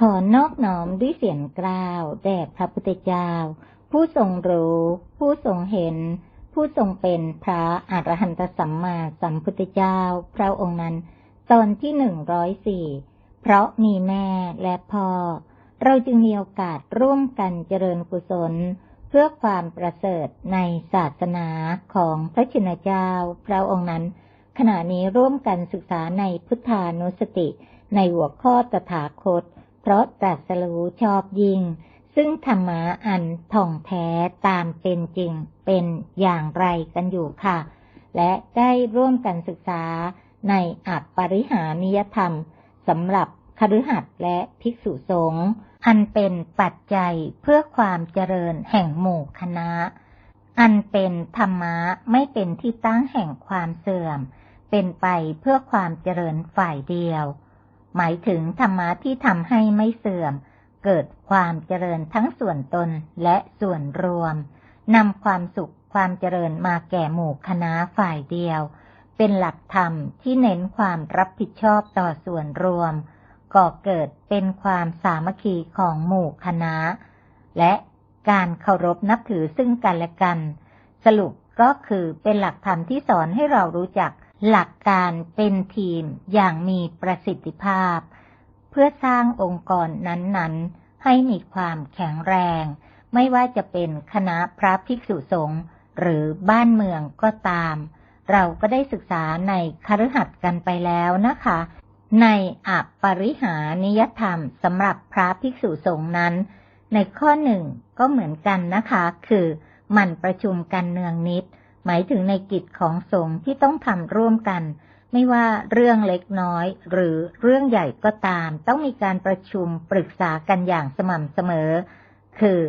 ขอนอบน้อมด้วยเสียงกล่าวแด่พระพุทธเจ้า ผู้ทรงรู้ ผู้ทรงเห็น ผู้ทรงเป็นพระอรหันตสัมมาสัมพุทธเจ้า พระองค์นั้น ตอนที่หนึ่งร้อยสี่เพราะมีแม่และพ่อ เราจึงมีโอกาสร่วมกันเจริญกุศล เพื่อความประเสริฐในศาสนาของพระชินเจ้า พระองค์นั้น ขณะนี้ร่วมกันศึกษาในพุทธานุสติในหัวข้อตถาคต เพราะตรัสรู้ชอบยิ่ง ซึ่งธรรมะอันท่องแท้ตามเป็นจริงเป็นอย่างไรกันอยู่ค่ะ และได้ร่วมกันศึกษาในอัปปริหานิยธรรมสำหรับคฤหัสถ์และภิกษุสงฆ์อันเป็นปัจจัยเพื่อความเจริญแห่งหมู่คณะ อันเป็นธรรมะไม่เป็นที่ตั้งแห่งความเสื่อม เป็นไปเพื่อความเจริญฝ่ายเดียว หมายถึงธรรมะที่ทำให้ไม่เสื่อม เกิดความเจริญทั้งส่วนตนและส่วนรวมนำความสุขความเจริญมาแก่หมู่คณะฝ่ายเดียว เป็นหลักธรรมที่เน้นความรับผิดชอบต่อส่วนรวม ก่อเกิดเป็นความสามัคคีของหมู่คณะ และการเคารพนับถือซึ่งกันและกัน สรุปก็คือเป็นหลักธรรมที่สอนให้เรารู้จัก หลักการเป็นทีมอย่างมีประสิทธิภาพ เพื่อสร้างองค์กรนั้นๆ ให้มีความแข็งแรง ไม่ว่าจะเป็นคณะพระภิกษุสงฆ์หรือบ้านเมืองก็ตาม เราก็ได้ศึกษาในคฤหัสถ์กันไปแล้วนะคะ ในอัปปริหานิยธรรมสำหรับพระภิกษุสงฆ์นั้น ในข้อหนึ่งก็เหมือนกันนะคะ คือหมั่นประชุมกันเนืองนิด หมายถึงในกิจของสงฆ์ที่ต้องทำร่วมกัน ไม่ว่าเรื่องเล็กน้อย หรือเรื่องใหญ่ก็ตาม ต้องมีการประชุมปรึกษากันอย่างสม่ำเสมอ คือ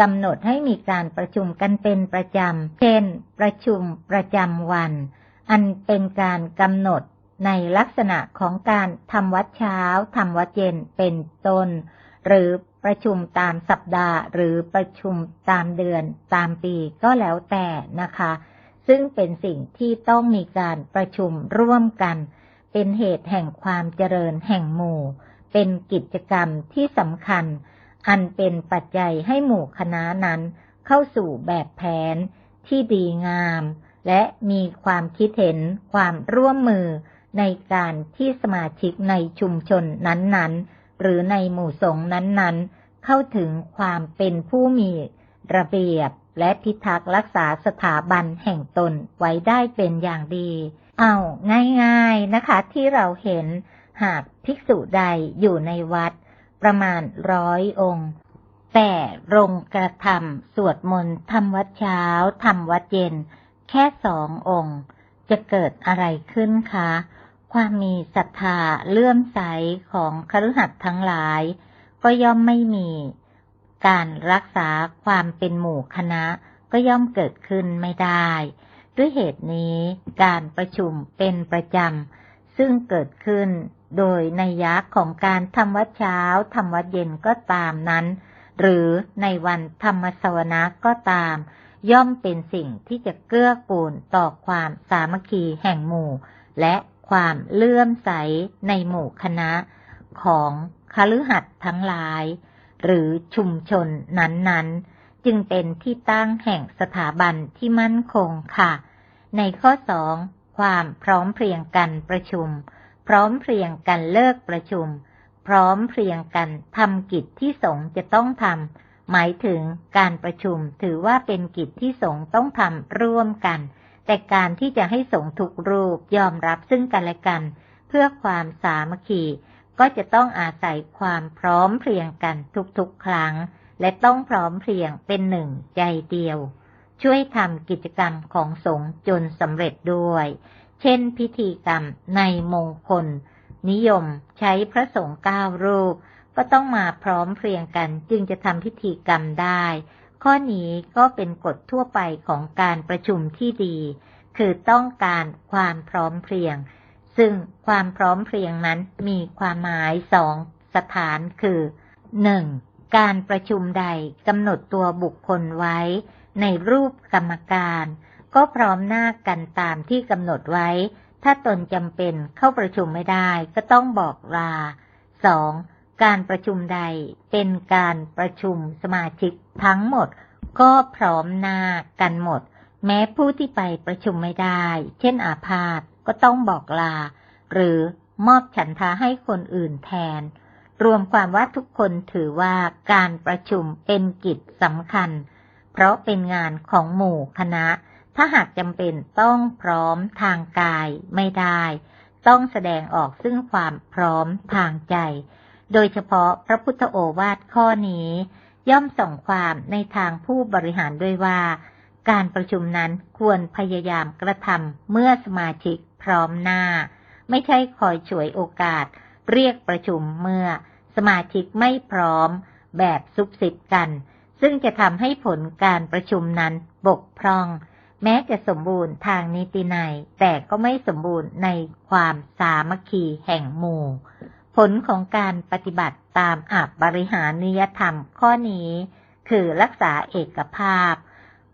กำหนดให้มีการประชุมกันเป็นประจำ เช่น ประชุมประจำวัน อันเป็นการกำหนดในลักษณะของการทำวัดเช้าทำวัดเย็นเป็นต้น หรือประชุมตามสัปดาห์ หรือประชุมตามเดือนตามปีก็แล้วแต่นะคะ ซึ่งเป็นสิ่งที่ต้องมีการประชุมร่วมกัน เป็นเหตุแห่งความเจริญแห่งหมู่ เป็นกิจกรรมที่สำคัญ อันเป็นปัจจัยให้หมู่คณะนั้น เข้าสู่แบบแผนที่ดีงาม และมีความคิดเห็นความร่วมมือในการที่สมาชิกในชุมชนนั้นๆ หรือในหมู่สงฆ์นั้นๆ เข้าถึงความเป็นผู้มีระเบียบ และพิทักษ์รักษาสถาบันแห่งตนไว้ได้เป็นอย่างดี เอาง่ายๆนะคะ ที่เราเห็นหากภิกษุใดอยู่ในวัด ประมาณร้อยองค์แต่รงกระทำสวดมนต์ทำวัดเช้าทำวัดเย็น แค่สององค์ จะเกิดอะไรขึ้นคะ ความมีศรัทธาเลื่อมใสของคฤหัสถ์ทั้งหลาย ก็ย่อมไม่มี การรักษาความเป็นหมู่คณะก็ย่อมเกิดขึ้นไม่ได้ ด้วยเหตุนี้การประชุมเป็นประจำ ซึ่งเกิดขึ้นโดยในยักษ์ของการทำวัดเช้าทำวัดเย็นก็ตามนั้น หรือในวันธรรมสวนะก็ตาม ย่อมเป็นสิ่งที่จะเกื้อกูลต่อความสามัคคีแห่งหมู่ และความเลื่อมใสในหมู่คณะของคฤหัสถ์ทั้งหลาย หรือชุมชนนั้นๆ จึงเป็นที่ตั้งแห่งสถาบันที่มั่นคงค่ะ ในข้อสองความพร้อมเพรียงกันประชุม พร้อมเพรียงกันเลิกประชุม พร้อมเพรียงกันทำกิจที่สงฆ์จะต้องทำหมายถึงการประชุมถือว่าเป็นกิจที่สงฆ์ต้องทำร่วมกัน แต่การที่จะให้สงทุกรูปยอมรับซึ่งกันและกัน เพื่อความสามัคคี ก็จะต้องอาศัยความพร้อมเพรียงกันทุกๆครั้ง และต้องพร้อมเพรียงเป็นหนึ่งใจเดียว ช่วยทำกิจกรรมของสงฆ์จนสำเร็จด้วย เช่นพิธีกรรมในมงคล นิยมใช้พระสงฆ์เก้ารูป ก็ต้องมาพร้อมเพรียงกันจึงจะทำพิธีกรรมได้ ข้อนี้ก็เป็นกฎทั่วไปของการประชุมที่ดี คือต้องการความพร้อมเพรียง ซึ่งความพร้อมเพรียงนั้นมีความหมายสองสถานคือ 1. การประชุมใดกำหนดตัวบุคคลไว้ ในรูปกรรมการ ก็พร้อมหน้ากันตามที่กำหนดไว้ ถ้าตนจำเป็นเข้าประชุมไม่ได้ก็ต้องบอกลา 2. การประชุมใดเป็นการประชุมสมาชิกทั้งหมด ก็พร้อมหน้ากันหมด แม้ผู้ที่ไปประชุมไม่ได้ เช่นอาพาธ ก็ต้องบอกลา หรือมอบฉันทาให้คนอื่นแทน รวมความว่าทุกคนถือว่าการประชุมเป็นกิจสำคัญ เพราะเป็นงานของหมู่คณะ ถ้าหากจำเป็นต้องพร้อมทางกายไม่ได้ ต้องแสดงออกซึ่งความพร้อมทางใจ โดยเฉพาะพระพุทธโอวาทข้อนี้ ย่อมส่งความในทางผู้บริหารด้วยว่า การประชุมนั้นควรพยายามกระทำเมื่อสมาชิกพร้อมหน้า ไม่ใช่คอยฉวยโอกาส เรียกประชุมเมื่อ สมาชิกไม่พร้อม แบบซุบซิบกัน ซึ่งจะทำให้ผลการประชุมนั้นบกพร่อง แม้จะสมบูรณ์ทางนิตินัย แต่ก็ไม่สมบูรณ์ในความสามัคคีแห่งหมู่ ผลของการปฏิบัติตามอับบริหารนิยธรรมข้อนี้ คือรักษาเอกภาพ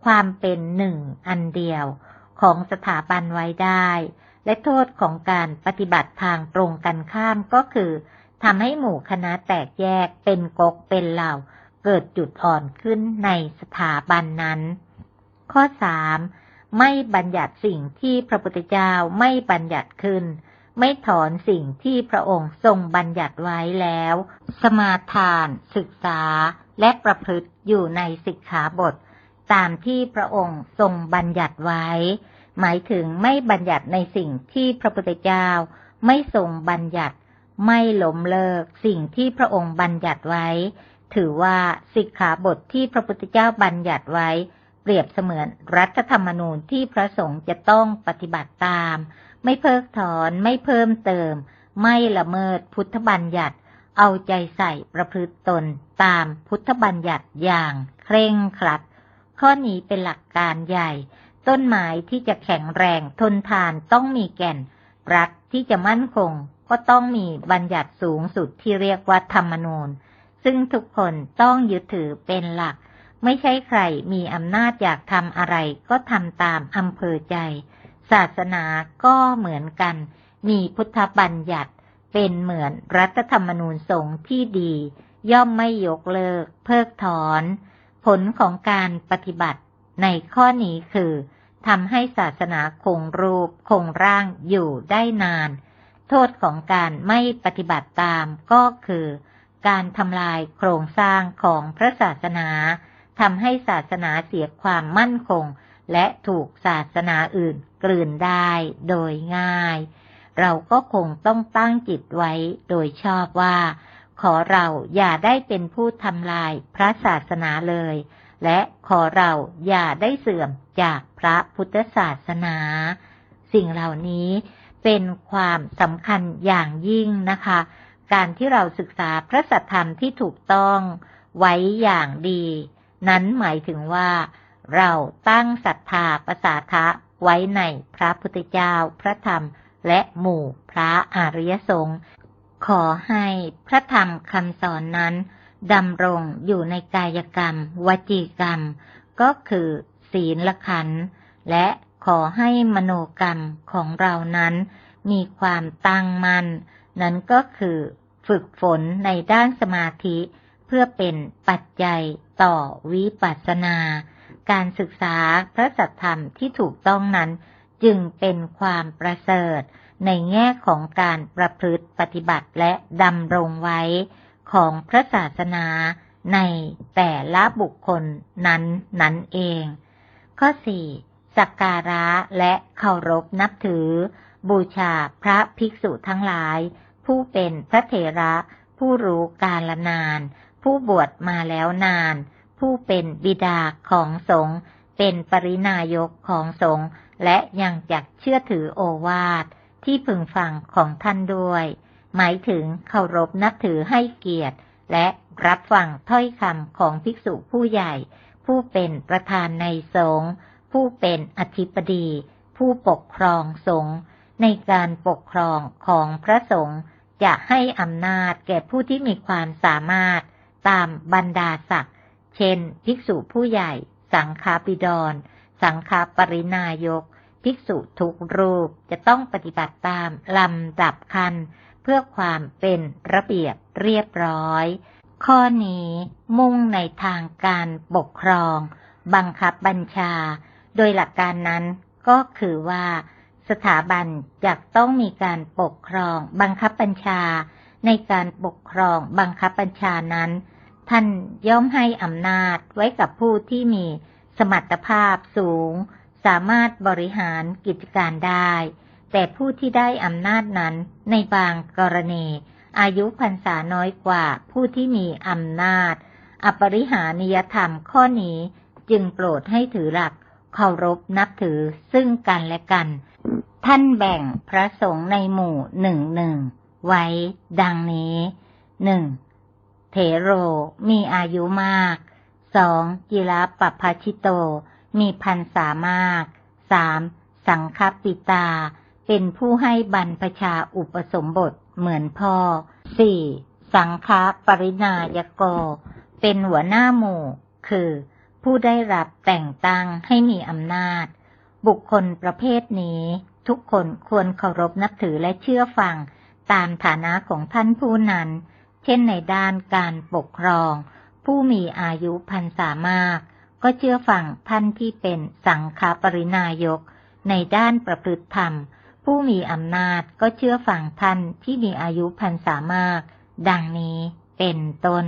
ความเป็นหนึ่งอันเดียวของสถาบันไว้ได้ และโทษของการปฏิบัติทางตรงกันข้ามก็คือทำให้หมู่คณะแตกแยกเป็นกกเป็นเหล่า เกิดจุดอ่อนขึ้นในสถาบันนั้น ข้อสามไม่บัญญัติสิ่งที่พระพุทธเจ้าไม่บัญญัติขึ้น ไม่ถอนสิ่งที่พระองค์ทรงบัญญัติไว้แล้ว สมาทาน ศึกษาและประพฤติอยู่ในสิกขาบท ตามที่พระองค์ทรงบัญญัติไว้ หมายถึงไม่บัญญัติในสิ่งที่พระพุทธเจ้าไม่ทรงบัญญัติ ไม่ล้มเลิกสิ่งที่พระองค์บัญญัติไว้ ถือว่าสิกขาบทที่พระพุทธเจ้าบัญญัติไว้ เปรียบเสมือนรัฐธรรมนูญที่พระสงฆ์จะต้องปฏิบัติตาม ไม่เพิกถอนไม่เพิ่มเติม ไม่ละเมิดพุทธบัญญัติ เอาใจใส่ประพฤติตนตามพุทธบัญญัติอย่างเคร่งครัด ข้อนี้เป็นหลักการใหญ่ ต้นไม้ที่จะแข็งแรงทนทานต้องมีแก่น รัฐที่จะมั่นคง ก็ต้องมีบัญญัติสูงสุดที่เรียกว่าธรรมนูญ ซึ่งทุกคนต้องยึดถือเป็นหลัก ไม่ใช่ใครมีอำนาจอยากทำอะไรก็ทำตามอำเภอใจ ศาสนาก็เหมือนกัน มีพุทธบัญญัติเป็นเหมือนรัฐธรรมนูญสงฆ์ที่ดี ย่อมไม่ยกเลิก เพิกถอน ผลของการปฏิบัติในข้อนี้คือทำให้ศาสนาคงรูปคงร่างอยู่ได้นาน โทษของการไม่ปฏิบัติตามก็คือ การทำลายโครงสร้างของพระศาสนาทำให้ศาสนาเสียความมั่นคง และถูกศาสนาอื่นกลืนได้โดยง่าย เราก็คงต้องตั้งจิตไว้โดยชอบว่า ขอเราอย่าได้เป็นผู้ทำลายพระศาสนาเลย และขอเราอย่าได้เสื่อมจากพระพุทธศาสนา สิ่งเหล่านี้เป็นความสำคัญอย่างยิ่งนะคะ การที่เราศึกษาพระสัทธรรมที่ถูกต้องไว้อย่างดี นั้นหมายถึงว่า เราตั้งศรัทธาประสาทะไว้ในพระพุทธเจ้าพระธรรมและหมู่พระอริยสงฆ์ ขอให้พระธรรมคำสอนนั้นดำรงอยู่ในกายกรรม วจีกรรม ก็คือศีลละขันธ์และขอให้มโนกรรมของเรานั้น มีความตั้งมัน่น นั้นก็คือฝึกฝนในด้านสมาธิ เพื่อเป็นปัจจัยต่อวิปัสสนา การศึกษาพระสัทธรรมที่ถูกต้องนั้น จึงเป็นความประเสริฐ ในแง่ของการประพฤติปฏิบัติและดำรงไว้ของพระศาสนาในแต่ละบุคคลนั้นนั้นเอง ข้อสี่สักการะและเคารพนับถือ บูชาพระภิกษุทั้งหลาย ผู้เป็นพระเถระ ผู้รู้กาลนาน ผู้บวชมาแล้วนาน ผู้เป็นบิดาของสงฆ์เป็นปรินายกของสงฆ์และยังจักเชื่อถือโอวาท ที่พึงฟังของท่านด้วย หมายถึงเคารพนับถือให้เกียรติ และรับฟังถ้อยคำของภิกษุผู้ใหญ่ ผู้เป็นประธานในสงฆ์ผู้เป็นอธิบดี ผู้ปกครองสงฆ์ในการปกครองของพระสงฆ์จะให้อำนาจแก่ผู้ที่มีความสามารถตามบรรดาศักดิ์ เช่น ภิกษุผู้ใหญ่ สังฆาปิดร สังฆาปรินายก ภิกษุทุกรูปจะต้องปฏิบัติตามลำดับคัน เพื่อความเป็นระเบียบเรียบร้อย ข้อนี้มุ่งในทางการปกครอง บังคับบัญชา โดยหลักการนั้นก็คือว่าสถาบันจะต้องมีการปกครองบังคับบัญชา ในการปกครองบังคับบัญชานั้น ท่านย่อมให้อำนาจไว้กับผู้ที่มีสมรรถภาพสูง สามารถบริหารกิจการได้ แต่ผู้ที่ได้อำนาจนั้นในบางกรณี อายุพรรษาน้อยกว่าผู้ที่มีอำนาจ อปริหานิยธรรมข้อนี้จึงโปรดให้ถือหลักเคารพนับถือซึ่งกันและกัน ท่านแบ่งพระสงฆ์ในหมู่หนึ่งหนึ่งไว้ดังนี้หนึ่งเถโรมีอายุมากสองจิระปปภชิโต มีพันสามากสามสังคปิตา เป็นผู้ให้บรรพชาอุปสมบทเหมือนพ่อสี่สังฆปรินายโกเป็นหัวหน้าหมู่ คือ ผู้ได้รับแต่งตั้งให้มีอำนาจ บุคคลประเภทนี้ ทุกคนควรเคารพนับถือและเชื่อฟัง ตามฐานะของท่านผู้นั้น เช่นในด้านการปกครอง ผู้มีอายุพันสามาก ก็เชื่อฟังท่านที่เป็นสังฆปรินายก ในด้านประพฤติธรรม ผู้มีอำนาจก็เชื่อฟังท่านที่มีอายุพันสามากดังนี้เป็นต้น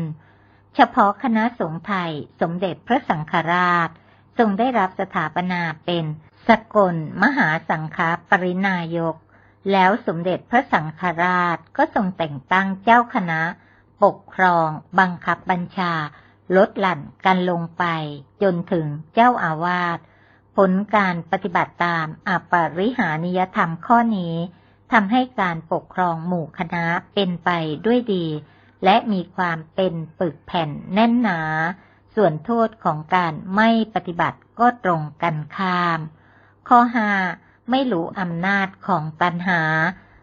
เฉพาะคณะสงฆ์ไทยสมเด็จพระสังฆราช ทรงได้รับสถาปนาเป็นสกลมหาสังฆปรินายก แล้วสมเด็จพระสังฆราชก็ทรงแต่งตั้งเจ้าคณะ ปกครอง บังคับบัญชา ลดหลั่นกันลงไปจนถึงเจ้าอาวาส ผลการปฏิบัติตามอปริหานิยธรรมข้อนี้ทำให้การปกครองหมู่คณะเป็นไปด้วยดี และมีความเป็นปึกแผ่นแน่นหนา ส่วนโทษของการไม่ปฏิบัติก็ตรงกันข้าม ข้อหาไม่รู้อำนาจของตัณหา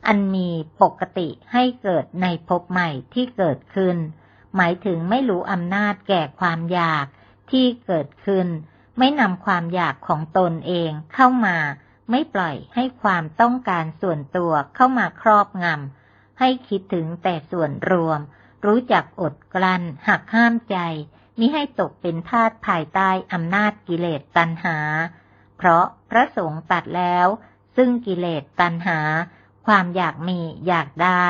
อันมีปกติให้เกิดในภพใหม่ที่เกิดขึ้น หมายถึงไม่รู้อำนาจแก่ความอยากที่เกิดขึ้น ไม่นำความอยากของตนเองเข้ามา ไม่ปล่อยให้ความต้องการส่วนตัวเข้ามาครอบงำ ให้คิดถึงแต่ส่วนรวม รู้จักอดกลั้นหักห้ามใจ มิให้ตกเป็นทาสภายใต้อำนาจกิเลสตัณหา เพราะพระสงฆ์ตัดแล้ว ซึ่งกิเลสตัณหา ความอยากมีอยากได้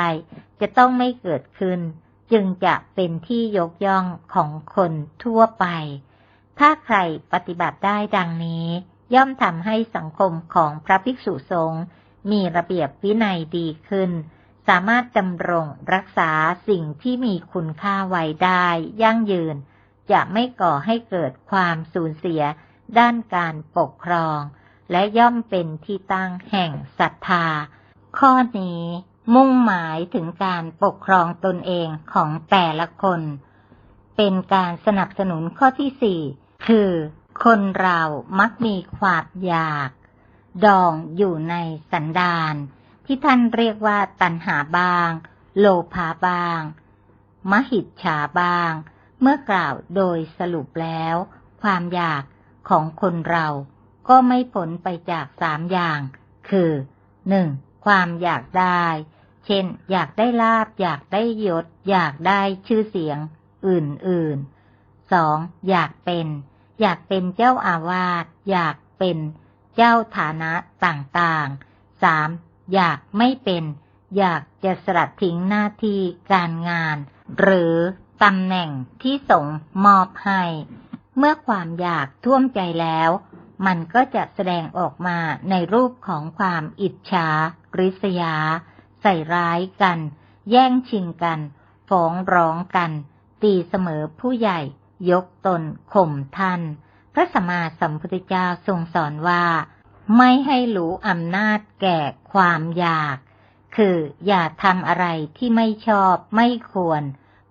จะต้องไม่เกิดขึ้น จึงจะเป็นที่ยกย่องของคนทั่วไป ถ้าใครปฏิบัติได้ดังนี้ ย่อมทำให้สังคมของพระภิกษุสงฆ์มีระเบียบวินัยดีขึ้น สามารถดำรงรักษาสิ่งที่มีคุณค่าไว้ได้ยั่งยืน จะไม่ก่อให้เกิดความสูญเสียด้านการปกครอง และย่อมเป็นที่ตั้งแห่งศรัทธา ข้อนี้ มุ่งหมายถึงการปกครองตนเองของแต่ละคน เป็นการสนับสนุนข้อที่สี่คือ คนเรามักมีความอยาก ดองอยู่ในสันดานที่ท่านเรียกว่าตันหาบาง โลภาบาง มหิจฉาบาง เมื่อกล่าวโดยสรุปแล้ว ความอยากของคนเราก็ไม่ผลไปจากสามอย่าง คือหนึ่งความอยากได้ เช่น อยากได้ลาบ อยากได้ยศ อยากได้ชื่อเสียง อื่นๆ สอง อยากเป็น อยากเป็นเจ้าอาวาส อยากเป็นเจ้าฐานะต่างๆสามอยากไม่เป็น อยากจะสลัดทิ้งหน้าที่การงาน หรือตำแหน่งที่สงมอบให้ เมื่อความอยากท่วมใจแล้ว มันก็จะแสดงออกมาในรูปของความอิจฉาริษยา ใส่ร้ายกัน แย่งชิงกัน ฟ้องร้องกัน ตีเสมอผู้ใหญ่ ยกตนข่มท่าน พระสมมาสัมพุทธเจ้าทรงสอนว่า ไม่ให้รู้อำนาจแก่ความอยาก คืออย่าทำอะไรที่ไม่ชอบไม่ควร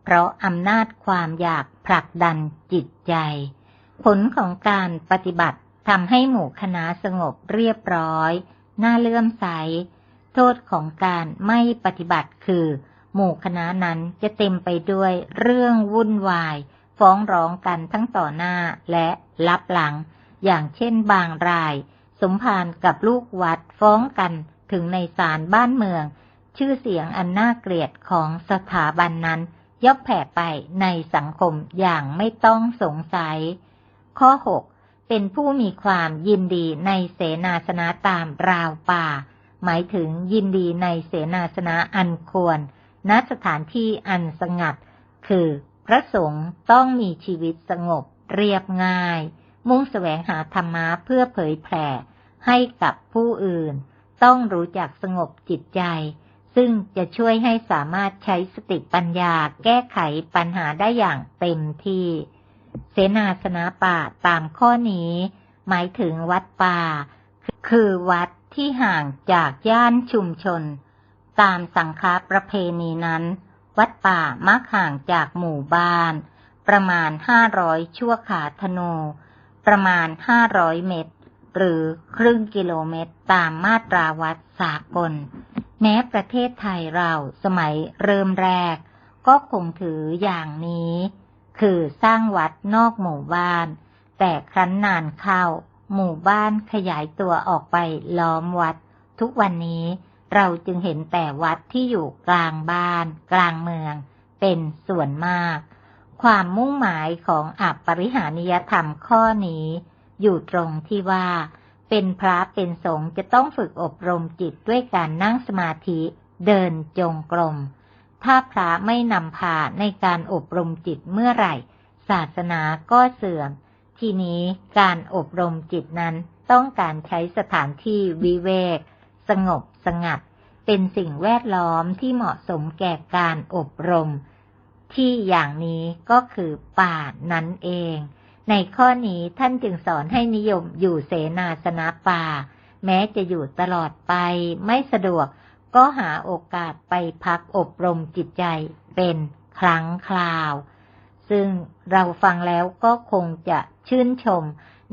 เพราะอำนาจความอยากผลักดันจิตใจ ผลของการปฏิบัติทำให้หมู่คณะสงบเรียบร้อย น่าเลื่อมใส โทษของการไม่ปฏิบัติคือ หมู่คณะนั้นจะเต็มไปด้วยเรื่องวุ่นวาย ฟ้องร้องกันทั้งต่อหน้าและลับหลัง อย่างเช่นบางราย สมภารกับลูกวัดฟ้องกันถึงในศาลบ้านเมือง ชื่อเสียงอันน่าเกลียดของสถาบันนั้นย่อมแผ่ไปในสังคมอย่างไม่ต้องสงสัย ข้อ 6 เป็นผู้มีความยินดีในเสนาสนะตามราวป่า หมายถึงยินดีในเสนาสนะอันควร ณสถานที่อันสงัด คือ พระสงฆ์ต้องมีชีวิตสงบ เรียบง่าย มุ่งแสวงหาธรรมะเพื่อเผยแผ่ ให้กับผู้อื่น ต้องรู้จักสงบจิตใจ ซึ่งจะช่วยให้สามารถใช้สติปัญญาแก้ไขปัญหาได้อย่างเต็มที่ เสนาสนะป่าตามข้อนี้ หมายถึงวัดป่า คือวัด ที่ห่างจากย่านชุมชน ตามสังฆาประเพณีนั้น วัดป่ามักห่างจากหมู่บ้าน ประมาณห้าร้อยชั่วขาธนู ประมาณห้าร้อยเมตร หรือครึ่งกิโลเมตรตามมาตราวัดสากล แม้ประเทศไทยเราสมัยเริ่มแรก ก็คงถืออย่างนี้ คือสร้างวัดนอกหมู่บ้าน แต่ครั้นนานเข้า หมู่บ้านขยายตัวออกไปล้อมวัด ทุกวันนี้เราจึงเห็นแต่วัดที่อยู่กลางบ้าน กลางเมือง เป็นส่วนมาก ความมุ่งหมายของอัปปริหานิยธรรมข้อนี้ อยู่ตรงที่ว่า เป็นพระเป็นสงฆ์จะต้องฝึกอบรมจิตด้วยการนั่งสมาธิเดินจงกรม ถ้าพระไม่นำพาในการอบรมจิตเมื่อไหร่ ศาสนาก็เสื่อม ทีนี้การอบรมจิตนั้นต้องการใช้สถานที่วิเวก สงบสงัด เป็นสิ่งแวดล้อมที่เหมาะสมแก่การอบรม ที่อย่างนี้ก็คือป่านั่นเอง ในข้อนี้ท่านจึงสอนให้นิยมอยู่เสนาสนะป่า แม้จะอยู่ตลอดไปไม่สะดวกก็หาโอกาสไปพักอบรมจิตใจเป็นครั้งคราว ซึ่งเราฟังแล้วก็คงจะ ชื่นชม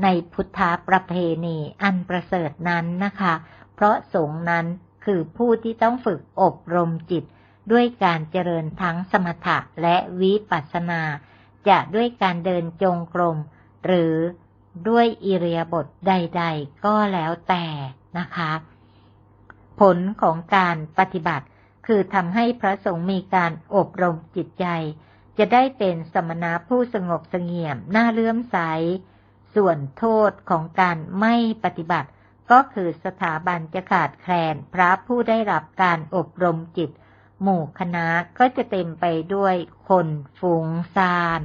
ในพุทธประเพณีอันประเสริฐนั้นนะคะ เพราะสงฆ์นั้นคือผู้ที่ต้องฝึกอบรมจิต ด้วยการเจริญทั้งสมถะและวิปัสสนา จะด้วยการเดินจงกรม หรือด้วยอิเรียาบทใด ๆ ก็แล้วแต่นะคะ ผลของการปฏิบัติคือทำให้พระสงฆ์มีการอบรมจิตใจ จะได้เป็นสมณะผู้สงบเสงี่ยมน่าเลื่อมใส ส่วนโทษของการไม่ปฏิบัติ ก็คือสถาบันจะขาดแคลนพระผู้ได้รับการอบรมจิต หมู่คณะก็จะเต็มไปด้วยคนฝูงซาน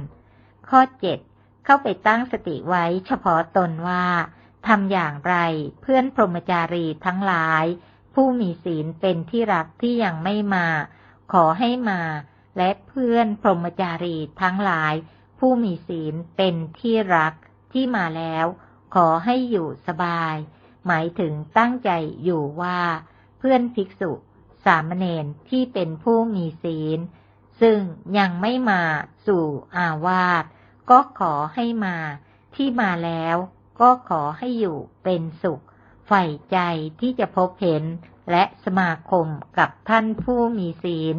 ข้อเจ็ดเข้าไปตั้งสติไว้เฉพาะตนว่าทำอย่างไรเพื่อนพรหมจารีทั้งหลาย ผู้มีศีลเป็นที่รักที่ยังไม่มา ขอให้มา และเพื่อนพรหมจารีทั้งหลาย ผู้มีศีลเป็นที่รักที่มาแล้ว ขอให้อยู่สบาย หมายถึงตั้งใจอยู่ว่า เพื่อนภิกษุ สามเณรที่เป็นผู้มีศีล ซึ่งยังไม่มาสู่อาวาสก็ขอให้มาที่มาแล้วก็ขอให้อยู่เป็นสุข ใฝ่ใจที่จะพบเห็นและสมาคมกับท่านผู้มีศีล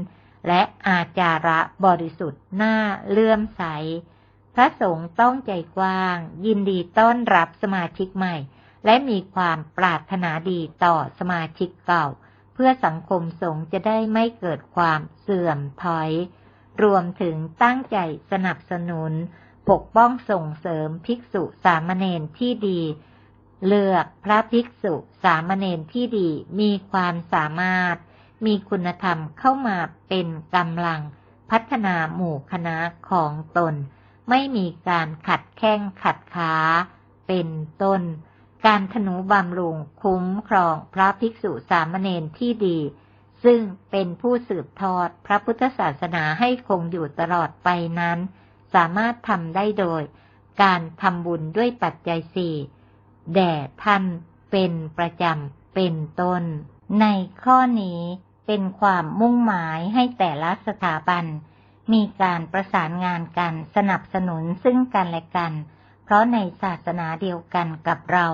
และอาจาระบริสุทธิ์หน้าเลื่อมใส พระสงฆ์ต้องใจกว้าง ยินดีต้อนรับสมาชิกใหม่ และมีความปรารถนาดีต่อสมาชิกเก่า เพื่อสังคมสงฆ์จะได้ไม่เกิดความเสื่อมถอย รวมถึงตั้งใจสนับสนุน ปกป้องส่งเสริมภิกษุสามเณรที่ดีเลือกพระภิกษุสามเณรที่ดีมีความสามารถ มีคุณธรรมเข้ามาเป็นกำลังพัฒนาหมู่คณะของตน ไม่มีการขัดแข้งขัดขาเป็นต้น การธนุบำรุงคุ้มครองพระภิกษุสามเณรที่ดี ซึ่งเป็นผู้สืบทอดพระพุทธศาสนาให้คงอยู่ตลอดไปนั้น สามารถทำได้โดย การทำบุญด้วยปัจจัยสี่แด่ท่านเป็นประจำเป็นต้น ในข้อนี้ เป็นความมุ่งหมายให้แต่ละสถาบัน มีการประสานงานกันสนับสนุนซึ่งกันและกัน เพราะในศาสนาเดียวกันกับเรา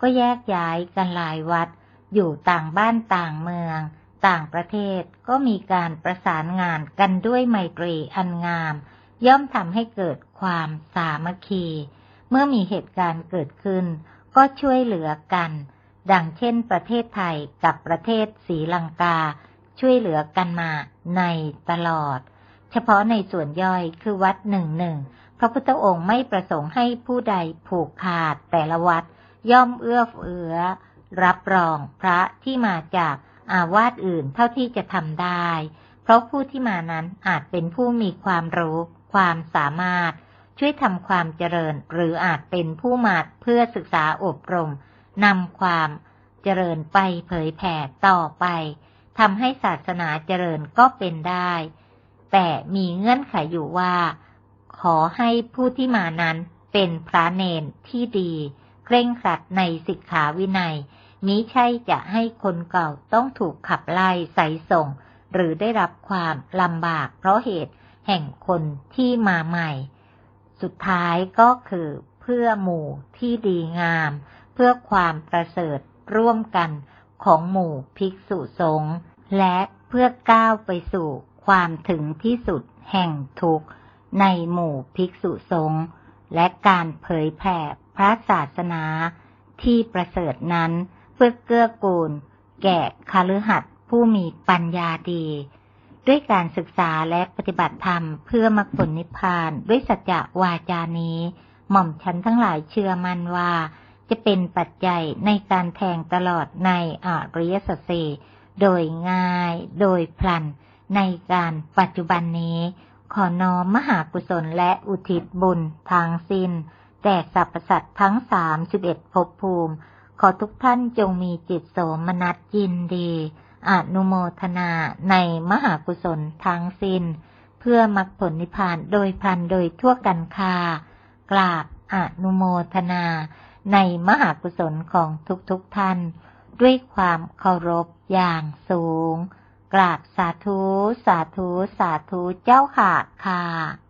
ก็แยกย้ายกันหลายวัด อยู่ต่างบ้านต่างเมือง ต่างประเทศก็มีการประสานงานกันด้วยไมตรีอันงาม ย่อมทำให้เกิดความสามัคคี เมื่อมีเหตุการณ์เกิดขึ้น ก็ช่วยเหลือกัน ดังเช่นประเทศไทยกับประเทศศรีลังกา ช่วยเหลือกันมาในตลอด เฉพาะในส่วนย่อยคือวัดหนึ่งหนึ่งพระพุทธองค์ไม่ประสงค์ให้ผู้ใดผูกขาดแต่ละวัด ย่อมเอื้อเฟื้อ รับรองพระที่มาจากอาวาสอื่นเท่าที่จะทำได้ เพราะผู้ที่มานั้นอาจเป็นผู้มีความรู้ ความสามารถ ช่วยทำความเจริญ หรืออาจเป็นผู้มาเพื่อศึกษาอบรมนำความเจริญไปเผยแผ่ต่อไป ทำให้ศาสนาเจริญก็เป็นได้ แต่มีเงื่อนไขอยู่ว่า ขอให้ผู้ที่มานั้นเป็นพระเนนที่ดี เคร่งครัดในสิกขาวินัยมิใช่จะให้คนเก่าต้องถูกขับไล่ใส่ส่ง หรือได้รับความลำบากเพราะเหตุแห่งคนที่มาใหม่ สุดท้ายก็คือเพื่อหมู่ที่ดีงาม เพื่อความประเสริฐร่วมกัน ของหมู่ภิกษุสงฆ์และเพื่อก้าวไปสู่ความถึงที่สุดแห่งทุกข์ในหมู่ภิกษุสงฆ์และการเผยแผ่พระศาสนาที่ประเสริฐนั้นเพื่อเกื้อกูล แก่คฤหัสถ์ผู้มีปัญญาดี ด้วยการศึกษาและปฏิบัติธรรมเพื่อมรรคผลนิพพานด้วยสัจจะวาจานี้ หม่อมฉันทั้งหลายเชื่อมั่นว่า จะเป็นปัจจัยในการแทงตลอดในอริยสัจสีโดยง่าย โดยพลัน ในการปัจจุบันนี้ ขอน้อมมหากุศลและอุทิศบุญทางสิ้นแด่สรรพสัตว์ทั้งสามสิบเอ็ดภพภูมิ ขอทุกท่านจงมีจิตโสมนัสยินดีอนุโมทนาในมหากุศลทั้งสิ้น เพื่อมรรคผลนิพพานโดยพันโดยทั่วกันคากราบอนุโมทนา ในมหากุศลของทุกๆทท่าน ด้วยความเคารพอย่างสูง กราบสาธุ สาธุ สาธุเจ้าค่ะค่ะ